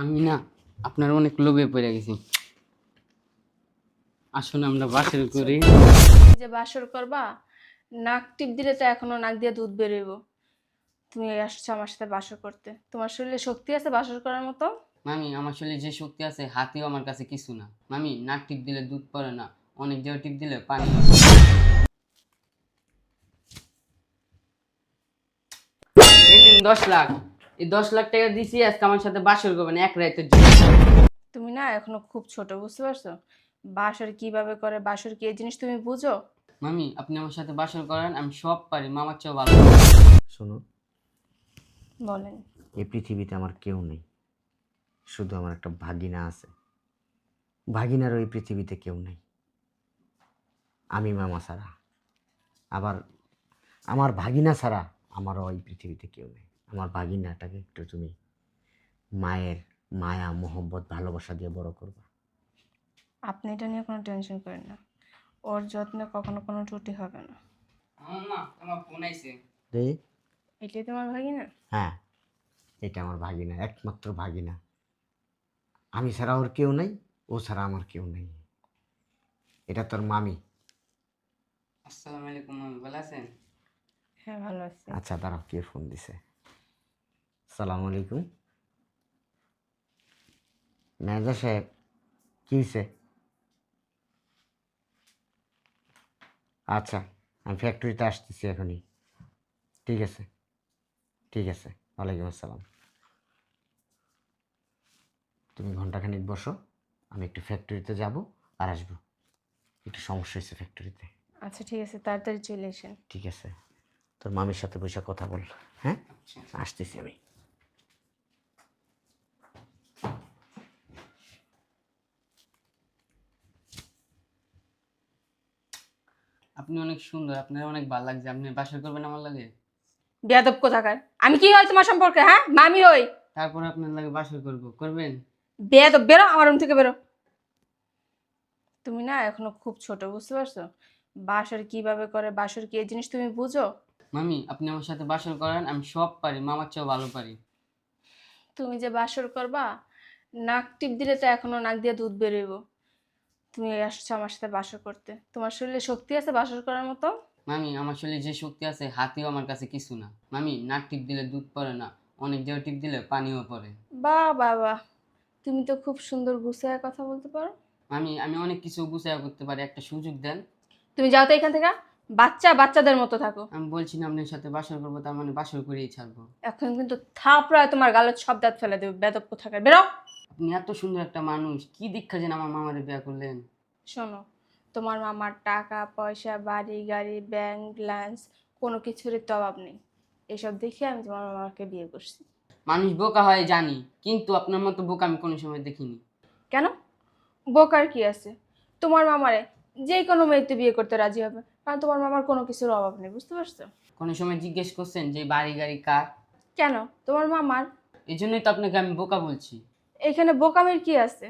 আমি না আপনার অনেক লোভে পড়ে গেছি। আসলে আমরা বাসের করি। যে বাসর করবা নাক টিপ দিলে তো এখনও নাক দিয়ে দুধ বেরোইব। তুমি আসছো আমার সাথে বাসর করতে। তোমার শরীরে শক্তি আছে বাসর করার মতো? মামি আমার শরীরে যে শক্তি আছে হাতেও আমার কাছে কিছু না। মামি নাক টিপ দিলে দুধ পড়ে না। অনেক জায়গায় টিপ দিলে পানি। দশ লাখ। এই দশ লাখ টাকা দিছি আজকে আমার সাথে বাসর করবেন এক রাতের জন্য। তুমি না এখনও খুব ছোট বুঝতে পারছ? বাসর কীভাবে করে বাসর কি এই জিনিস তুমি বুঝো? মামি আপনি আমার সাথে বাসর করেন আমি সব পারি মামার চেয়েও ভালো। শোনো। বলেন। এই পৃথিবীতে আমার কেউ নেই শুধু আমার একটা ভাগিনা আছে। ভাগিনার ওই পৃথিবীতে কেউ নেই। আমি মামা ছাড়া। আবার আমার ভাগিনা ছাড়া আমারও ওই পৃথিবীতে কেউ নেই। আমার ভাগিনাটাকে একটু তুমি মায়ের মায়া মোহব্বত ভালোবাসা দিয়ে বড় করবা। আপনি এটা নিয়ে কোনো টেনশন করেন না। ওর যত্নে কখনো কোনো ত্রুটি হবে না। মামা আমার ফোন আইছে। রে? এটাই তোমার ভাগি না হ্যাঁ এটা আমার ভাগিনা একমাত্র ভাগিনা। আমি ছাড়া ওর কেউ নেই ও ছাড়া আমার কেউ নেই। এটা তোর মামি। আসসালামু আলাইকুম মামি ভালো আছেন? হ্যাঁ ভালো আছি। আচ্ছা দাঁড়াও কে ফোন দিছে? সালাম আলাইকুম। ম্যানেজার সাহেব কি হয়েছে আচ্ছা আমি ফ্যাক্টরিতে আসতেছি এখনই। ঠিক আছে ঠিক আছে ওয়ালাইকুম আসসালাম। তুমি ঘন্টাখানিক বসো আমি একটু ফ্যাক্টরিতে যাব আর আসব। একটু সমস্যা হয়েছে ফ্যাক্টরিতে আচ্ছা ঠিক আছে তাড়াতাড়ি চলে এসেন ঠিক আছে তোর মামির সাথে বসে কথা বল হ্যাঁ? আচ্ছা। আসতেছি আমি। আপনি অনেক সুন্দর আপনার অনেক ভালো লাগছে। আপনি বাসর করবেন আমার লাগে? বেয়াদব কোথাকার? আমি কি হই তোমার সম্পর্কে হ্যাঁ? মামি হই। তারপরে আপনার লাগে বাসর করব করবেন? বেয়াদব বেরো আমার রুম থেকে বেরো। তুমি না এখনও খুব ছোট বুঝতে পারছ? বাসর কীভাবে করে বাসর কি এই জিনিস তুমি বুঝো? মামি আপনি আমার সাথে বাসর করেন আমি সব পারি মামার চেয়েও ভালো পারি। তুমি যে বাসর করবা নাক টিপ দিলে তো এখনও নাক দিয়ে দুধ বেরোইব। তুমি আসছো আমার সাথে বাসর করতে? তোমার শরীরে শক্তি আছে বাসর করার মতো? মামি আমার শরীরে যে শক্তি আছে হাতেও আমার কাছে কিছু না। মামি নাক টিপ দিলে দুধ পড়ে না অনেক জায়গায় টিপ দিলে পানিও পড়ে বাহ বাহ বাহ তুমি তো খুব সুন্দর গুছায় কথা বলতে পারো। মামি আমি অনেক কিছু গুছাইয়া করতে পারি একটা সুযোগ দেন। তুমি যাও তো এখান থেকে। বাচ্চা বাচ্চাদের মতো থাকো। আমি বলছি না আপনার সাথে বাসর করব তার মানে বাসর করেই ছাড়বো। এখন কিন্তু থাপড়ায় তোমার গালত সব দাঁত ফেলে দেবে বেদব কোথাকার। বেরো! আপনি এত সুন্দর একটা মানুষ কি দীক্ষা যেন আমার মামারে বিয়ে করলেন? শোনো তোমার মামার টাকা পয়সা বাড়ি গাড়ি ব্যাংক লাঞ্চ কোনো কিছুরই তো অভাব নেই। এসব দেখে আমি তোমার মামাকে বিয়ে করছি। মানুষ বোকা হয় জানি কিন্তু আপনার মতো বোকা আমি কোনো সময় দেখিনি। কেন? বোকার কি আছে? তোমার মামারে যে কোনো মেয়েতে বিয়ে করতে রাজি হবে কারণ তোমার মামার কোনো কিছুর অভাব নেই বুঝতে পারছ? কোনো সময় জিজ্ঞেস করছেন যে বাড়ি গাড়ি কার? কেন? তোমার মামার এই জন্যই তো আপনাকে আমি বোকা বলছি। এখানে বোকামির কি আছে?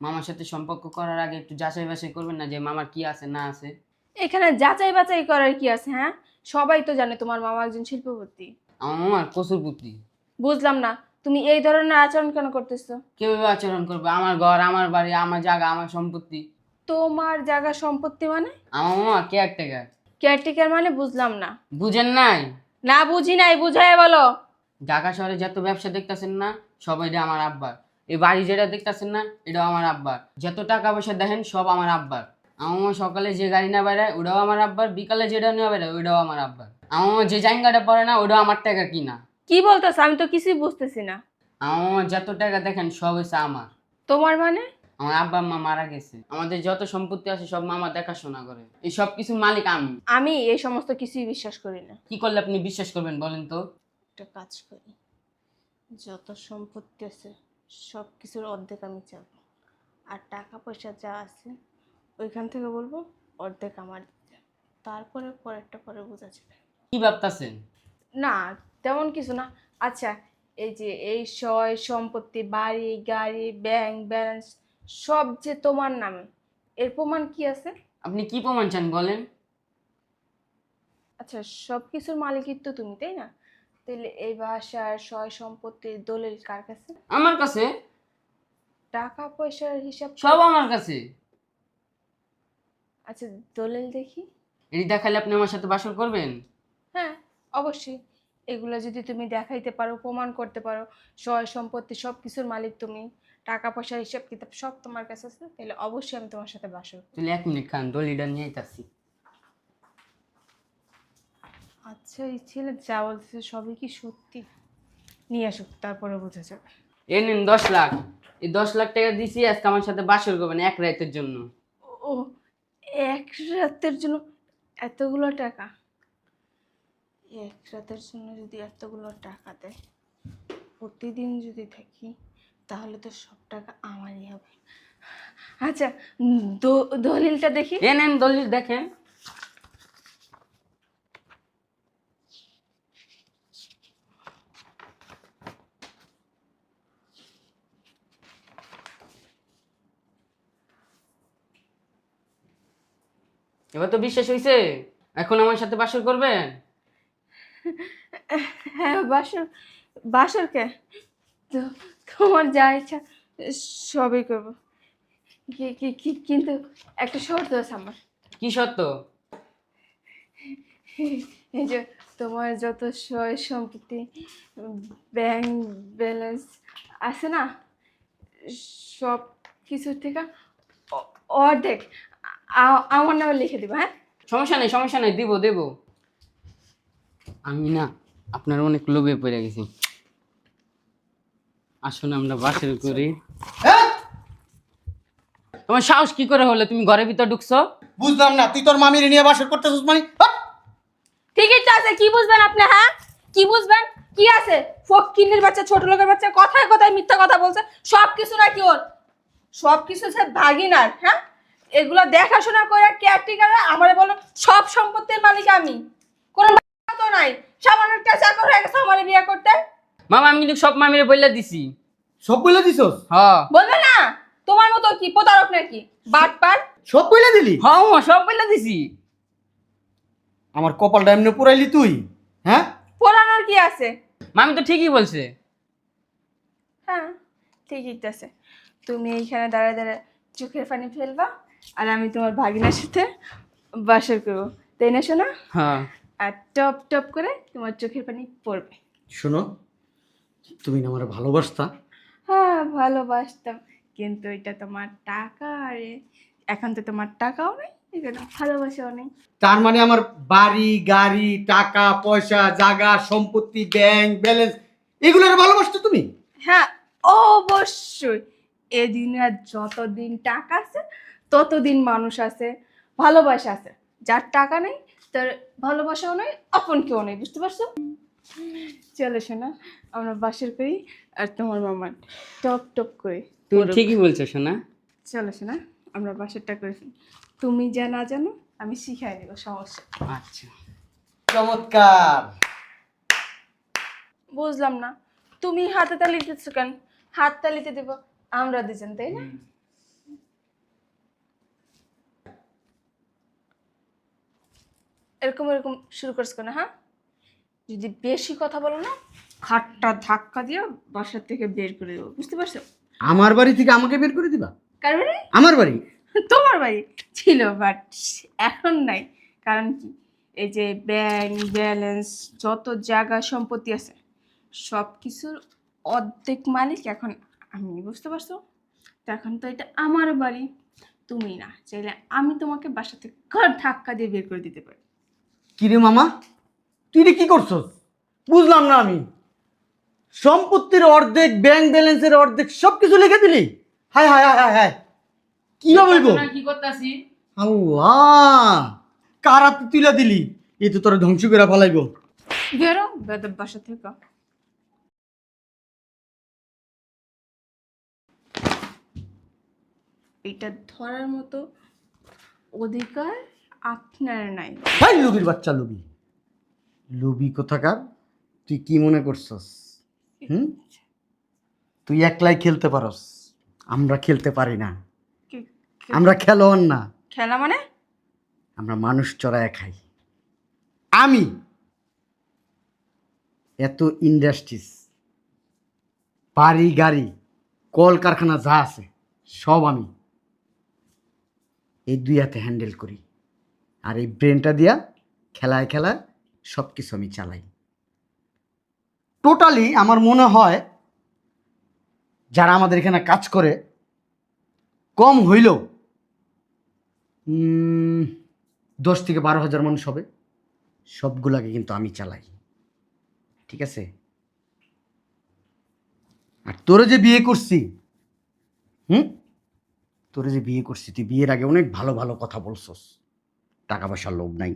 মামার সাথে সম্পর্ক করার আগে একটু যাচাই বাছাই করবেন না যে মামার কি আছে না আছে। এখানে যাচাই বাছাই করার কি আছে হ্যাঁ? সবাই তো জানে তোমার মামা একজন শিল্পপতি। আমার মামার কসুর পুত্রি বুঝলাম না তুমি এই ধরনের আচরণ কেন করতেছো? কীভাবে আচরণ করবে? আমার ঘর আমার বাড়ি আমার জায়গা আমার সম্পত্তি। তোমার জায়গা সম্পত্তি মানে? আমার মামা কেয়ারটেকার কেয়ারটেকার মানে বুঝলাম না। বুঝেন নাই? না বুঝি নাই বুঝাই বলো। ঢাকা শহরে যত ব্যবসা দেখতেছেন না সবাই আমার আব্বার এই বাড়ি যেটা দেখতেছেন না এটাও আমার আব্বার। যত টাকা পয়সা দেখেন সব আমার আব্বার। আমার সকালে যে গাড়ি না বেড়ায় ওটাও আমার আব্বার। বিকালে যেটা নিয়ে বেড়ায় ওটাও আমার আব্বার। আমার যে জায়গাটা পড়ে না ওটাও আমার টাকা কিনা। কি বলতেছ? আমি তো কিছুই বুঝতেছি না। আমার যত টাকা দেখেন সব হচ্ছে আমার। তোমার মানে? আমার আব্বা মা মারা গেছে। আমাদের যত সম্পত্তি আছে সব মামা দেখাশোনা করে। এই সব কিছুর মালিক আমি। আমি এই সমস্ত কিছুই বিশ্বাস করি না। কি করলে আপনি বিশ্বাস করবেন বলেন তো? একটা কাজ করি। যত সম্পত্তি আছে সব কিছুর অর্ধেক আমি চাব। আর টাকা পয়সা যা আছে ওইখান থেকে বলব অর্ধেক আমার দিতে তারপরে পরেরটা পরে বোঝা যাবে। কি ভাবতাছেন? না তেমন কিছু না। আচ্ছা এই যে এই সয় সম্পত্তি বাড়ি গাড়ি ব্যাংক ব্যালেন্স সব যে তোমার নামে এর প্রমাণ কি আছে? আপনি কি প্রমাণ চান বলেন? আচ্ছা সব কিছুর মালিকই তো তুমি তাই না? তাহলে এই বাসার সয় সম্পত্তির দলিল কার কাছে? আমার কাছে। টাকা পয়সার হিসাব সব আমার কাছে। আচ্ছা দলিল দেখি। এটি দেখালে আপনি আমার সাথে বাসর করবেন? হ্যাঁ অবশ্যই। এগুলো যদি তুমি দেখাইতে পারো প্রমাণ করতে পারো সয় সম্পত্তি সব কিছুর মালিক তুমি টাকা পয়সার হিসাব কিতাব সব তোমার কাছে আছে তাহলে অবশ্যই আমি তোমার সাথে বাসর করব। তাহলে এক মিনিট খান দলিটা নিয়ে আইতাছি। আচ্ছা এই ছেলে যা বলতেছে সবই কি সত্যি? নিয়ে আসুক তারপরে বোঝা যাবে। এ নিন দশ লাখ। এই দশ লাখ টাকা দিছি আজকে আমার সাথে বাসর করবেন এক রাতের জন্য। ও এক রাতের জন্য এতগুলো টাকা? এক রাতের জন্য যদি এতগুলো টাকা দেয় প্রতিদিন যদি থাকি তাহলে তো সব টাকা আমারই হবে। আচ্ছা দলিলটা দেখি। এ নেন দলিল দেখেন। এবার তো বিশ্বাস হয়েছে এখন আমার সাথে বাসর করবেন হ্যাঁ বাসর বাসর কে? তো তোমার যা ইচ্ছা সবই করব। কি- কি- কি- কিন্তু একটা শর্ত আছে আমার। কি সত্য এই যে তোমার যত সয় সম্পত্তি ব্যাংক ব্যালেন্স আছে না সব কিছুর থেকে অর্ধেক আমার নামে লিখে দিবা হ্যাঁ? সমস্যা নেই সমস্যা নেই দিব দেব। আমি না আপনার অনেক লোভে পড়ে গেছি। আসুন আমরা বাসের করি তোমার সাহস কি করে হলো? তুমি ঘরের ভিতর ঢুকছো? বুঝলাম না তুই তোর মামির নিয়ে বাসর করতেছিস মানে? হাট! ঠিকই তো আছে কি বুঝবেন আপনি হ্যাঁ? কি বুঝবেন? কি আছে? ফকিনের বাচ্চা ছোট লোকের বাচ্চা কথায় কথায় মিথ্যা কথা বলছে সব কিছু নাকি ওর? সব কিছু সে ভাগিনার হ্যাঁ? এগুলো দেখাশোনা করে কেয়ারটেকার আমারে বলো সব সম্পত্তির মালিক আমি। কোনো তো নাই। সামান্য একটা চাকর হয়ে গেছে আমার বিয়ে করতে। মামা আমি কিন্তু সব মামিরে বললে দিছি। সব বলে দিছস? হ। বলবে না। তোমার মতো কি প্রতারক নাকি? বাটপার? সব বলে দিলি? হ মামা, সব বললে দিছি। আমার কপালটা এমনি পুরাইলি তুই হ্যাঁ? পোড়ানোর কি আছে? মামি তো ঠিকই বলছে। হ্যাঁ ঠিকই আছে। তুমি এইখানে দাঁড়ায় দাঁড়ায় চোখের পানি ফেলবা। আর আমি তোমার ভাগিনার সাথে বাসর করব। তাই না শোনা হ্যাঁ। আর টপ টপ করে তোমার চোখের পানি পড়বে। শোনো তুমি না আমার ভালোবাসতা? হ্যাঁ ভালোবাসতাম। কিন্তু এটা তোমার টাকা আরে এখন তো তোমার টাকাও নেই এখানে ভালোবাসাও নেই। তার মানে আমার বাড়ি গাড়ি টাকা পয়সা জায়গা সম্পত্তি ব্যাংক ব্যালেন্স এগুলোর ভালোবাসতো তুমি? হ্যাঁ অবশ্যই। এদিন আর যতদিন টাকা আছে ততদিন মানুষ আছে ভালোবাসা আছে। যার টাকা নেই তার ভালোবাসাও নেই আপন কেউ নেই বুঝতে পারছ? চলো শোনা আমরা বাসের করি আর তোমার মামার টপ টপ করে তুমি ঠিকই বলছো শোনা চলো শোনা আমরা বাসেরটা করে। তুমি যা না জানো আমি শিখাই দেবো সমস্যা আচ্ছা। চমৎকার। বুঝলাম না তুমি হাতে তালি দিচ্ছ কেন? হাত তালিতে দেবো আমরা দুজন তাই না? এরকম এরকম শুরু করছ কেন হ্যাঁ? যদি বেশি কথা বলো না খাটটা ধাক্কা দিয়ে বাসার থেকে বের করে দেবো বুঝতে পারছ? আমার বাড়ি থেকে আমাকে বের করে দিবা? কারণে আমার বাড়ি? তোমার বাড়ি? ছিল বাট এখন নাই। কারণ কি? এই যে ব্যাংক ব্যালেন্স যত জায়গা সম্পত্তি আছে সব কিছুর অর্ধেক মালিক এখন আমি বুঝতে পারছ? তো এখন তো এটা আমার বাড়ি তুমি না। চাইলে আমি তোমাকে বাসা থেকে ঘর ধাক্কা দিয়ে বের করে দিতে পারি। কিরে মামা? তুই এটা কি করছস? বুঝলাম না আমি। সম্পত্তির অর্ধেক ব্যাংক ব্যালেন্সের অর্ধেক সব কিছু লিখে দিলি? হায় হায় হায় হায় হায়। কীভাবে বলব? কি করতেছি? আল্লাহ! কারা তুই তুলে দিলি? এই তো তোরা ধ্বংস করে ফেলাইব। বেরো বেদব বাসা থেকে। এটা ধরার মতো অধিকার আপনার নাই। হাই লুবির বাচ্চা লুবি। লুবি কোথাকার? তুই কি মনে করছস? হুম? তুই একলাই খেলতে পারস। আমরা খেলতে পারি না। আমরা খেলোয়াড় না। খেলা মানে? আমরা মানুষ চড়ায় খাই। আমি এত ইন্ডাস্ট্রিজ বাড়ি গাড়ি কলকারখানা যা আছে সব আমি এই দুই হাতে হ্যান্ডেল করি। আর এই ব্রেনটা দিয়া খেলায় খেলায় সব কিছু আমি চালাই। টোটালি আমার মনে হয় যারা আমাদের এখানে কাজ করে, কম হইলেও দশ থেকে বারো হাজার মানুষ হবে, সবগুলাকে কিন্তু আমি চালাই। ঠিক আছে? আর তোরে যে বিয়ে করছি, হুম? তোরে যে বিয়ে করছি, তুই বিয়ের আগে অনেক ভালো ভালো কথা বলছস। টাকা পয়সার লোভ নাই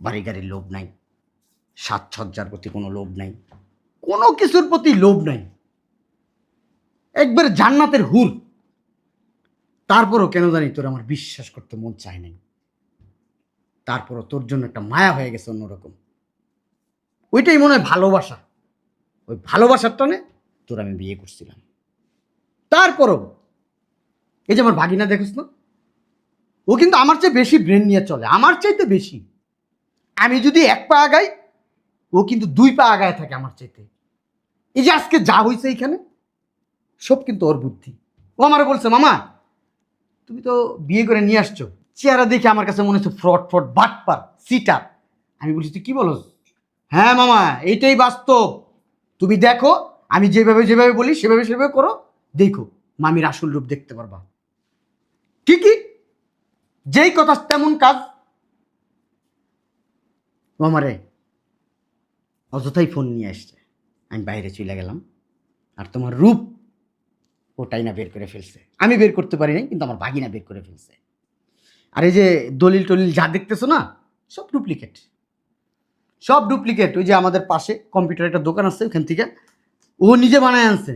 বাড়ি গাড়ির লোভ নাই সাজসজ্জার প্রতি কোনো লোভ নাই, কোনো কিছুর প্রতি লোভ নাই। একবার জান্নাতের হুল তারপরও কেন জানি তোর আমার বিশ্বাস করতে মন চায় নাই। তারপরও তোর জন্য একটা মায়া হয়ে গেছে অন্যরকম। ওইটাই মনে হয় ভালোবাসা। ওই ভালোবাসার টানে তোর আমি বিয়ে করছিলাম। তারপরও, এই যে আমার ভাগিনা দেখোস না? ও কিন্তু আমার চেয়ে বেশি ব্রেন নিয়ে চলে, আমার চাইতে বেশি। আমি যদি এক পা আগাই, ও কিন্তু দুই পা আগায় থাকে আমার চাইতে। এই যে আজকে যা হয়েছে এইখানে, সব কিন্তু ওর বুদ্ধি। ও আমার বলছে, মামা, তুমি তো বিয়ে করে নিয়ে আসছো, চেহারা দেখে আমার কাছে মনে হচ্ছে ফ্রড ফ্রড বাটপার সিটার। আমি বলছি, তুই কি বলো হ্যাঁ মামা, এইটাই বাস্তব। তুমি দেখো, আমি যেভাবে যেভাবে বলি, সেভাবে সেভাবে করো, দেখো, মামির আসল রূপ দেখতে পারবা। ঠিকই? যেই কথা তেমন কাজ। ও আমারে, অযথাই ফোন নিয়ে আসছে। আমি বাইরে চলে গেলাম, আর তোমার রূপ ওটাই না বের করে ফেলছে। আমি বের করতে পারি নাই, কিন্তু আমার ভাগিনা বের করে ফেলছে। আর এই যে দলিল টলিল যা দেখতেছো না, সব ডুপ্লিকেট সব ডুপ্লিকেট ওই যে আমাদের পাশে কম্পিউটার একটা দোকান আছে ওখান থেকে। ও নিজে বানায় আনছে।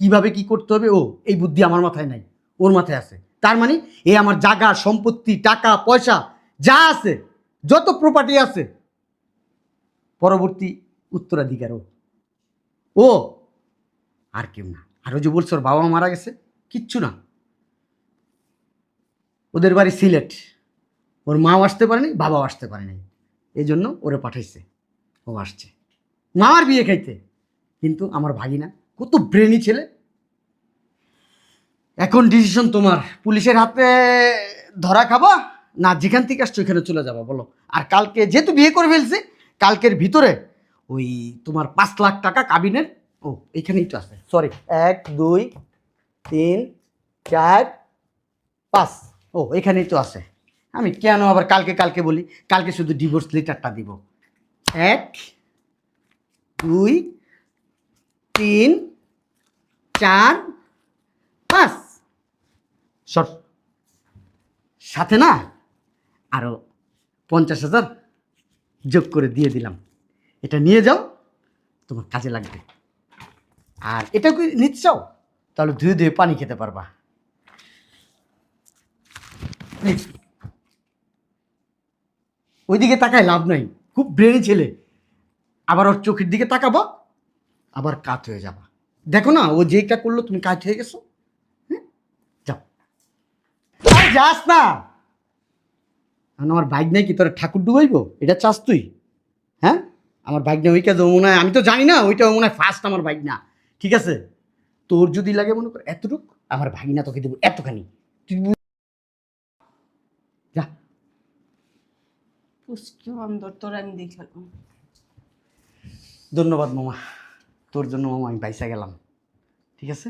কীভাবে কি করতে হবে? ও, এই বুদ্ধি আমার মাথায় নাই, ওর মাথায় আছে। তার মানে এ আমার জায়গা, সম্পত্তি, টাকা, পয়সা, যা আছে, যত প্রপার্টি আছে, পরবর্তী উত্তরাধিকার ও, আর কেউ না। আর ওই যে বলছো ওর বাবা মারা গেছে, কিচ্ছু না। ওদের বাড়ি সিলেট। ওর মাও আসতে পারেনি, বাবাও আসতে পারেনি। এই জন্য ওরে পাঠাইছে। ও আসছে। মামার বিয়ে খাইতে। কিন্তু আমার ভাগিনা, কত ব্রেনি ছেলে এখন ডিসিশন তোমার। পুলিশের হাতে ধরা খাবা, না যেখান থেকে আসছো ওইখানে চলে যাবা, বলো। আর কালকে যেহেতু বিয়ে করে ফেলছি, কালকের ভিতরে ওই তোমার পাঁচ লাখ টাকা কাবিনের, ও, এখানেই তো আছে। সরি এক, দুই, তিন, চার, পাঁচ। ও, এখানেই তো আছে। আমি কেন আবার কালকে কালকে বলি? কালকে শুধু ডিভোর্স লেটারটা দিব। এক, দুই, তিন, চার, পাঁচ। সর। সাথে না আরও পঞ্চাশ হাজার যোগ করে দিয়ে দিলাম। এটা নিয়ে যাও, তোমার কাজে লাগবে। আর এটা কি নিতে চাও? তাহলে ধুয়ে ধুয়ে পানি খেতে পারবা. ওইদিকে তাকায় লাভ নাই। খুব ব্রেনি ছেলে। আবার ওর চোখের দিকে তাকাবো, আবার কাত হয়ে যাবা। দেখো না, ও যেটা করল তুমি কাজ হয়ে গেছো হ্যাঁ যাও আরে যাস না। আমার বাইক নাই কি তোর ঠাকুর ডুবাইব? এটা চাস তুই? হ্যাঁ? আমার বাইক না ওই কাজ মনে হয় আমি তো জানি না ওইটা মনে হয় ফার্স্ট আমার বাইক না ঠিক আছে? তোর যদি লাগে মনে কর এতটুক আমার ভাগিনা তোকে দেবো এতখানি। তুই যা। তোর আমি দেখলাম ধন্যবাদ মামা। তোর জন্য মামা আমি বাইসা গেলাম। ঠিক আছে?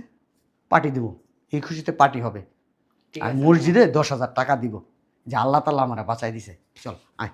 পার্টি দেবো। এই খুশিতে পার্টি হবে। আর। মসজিদে দশ হাজার টাকা দিব। যে আল্লাহ তাল্লাহ আমার বাঁচাই দিছে। চল আয়।